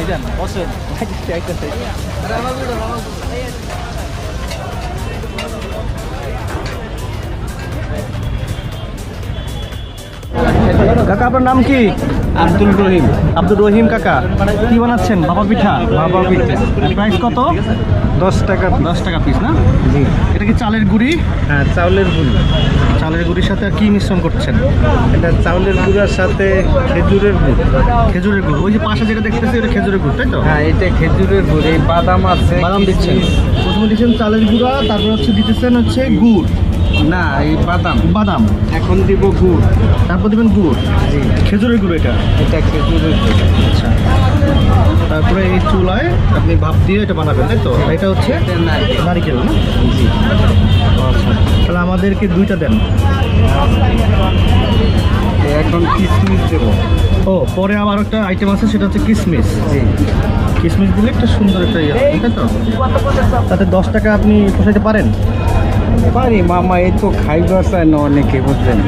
मैदान बस्यो কাকা আপনার নাম কি? আব্দুল রহিম। আব্দুর রহিম কাকা কি বানাচ্ছেন? বাবা পিঠা? বাবা পিঠা। প্রাইস কত? দশ টাকা দশ টাকা পিস না? জি। এটা কি চালের গুঁড়ি? হ্যাঁ চাউলের গুঁড়ি। চালের গুঁড়ির সাথে আর কি মিশ্রণ করছেন? এটা চাউলের গুঁড়ার সাথে খেজুরের গুড়। খেজুরের গুড়। ওই যে পাশে যেটা দেখতেছি এটা খেজুরের গুড় তাই তো? হ্যাঁ এটা খেজুরের গুড় এই বাদাম আছে। বাদাম দিচ্ছেন। প্রথমে দিচ্ছেন চালের গুঁড়া তারপর হচ্ছে দিতেছেন হচ্ছে গুড়। না এই বাদাম। বাদাম। এখন দিব গুড়। তারপর দিবেন গুড়? জি। খেজুরের গুড় এটা? এটা খেজুরের গুড়। আচ্ছা। তারপরে এই চুলায় আপনি ভাপ দিয়ে এটা বানাবেন তাই তো? এটা হচ্ছে নারিকেল। না? জি। আচ্ছা। তাহলে আমাদেরকে দুইটা দেন। এখন কিশমিশ দেব। ও পরে আবার একটা আইটেম আছে সেটা হচ্ছে কিসমিস। জি। কিসমিস দিলে একটা সুন্দর একটা ইয়ে তাই তো? তাতে দশ টাকা আপনি পোষাইতে পারেন? পারি মামা এই তো খাইবার চায় না অনেকে বুঝলেন?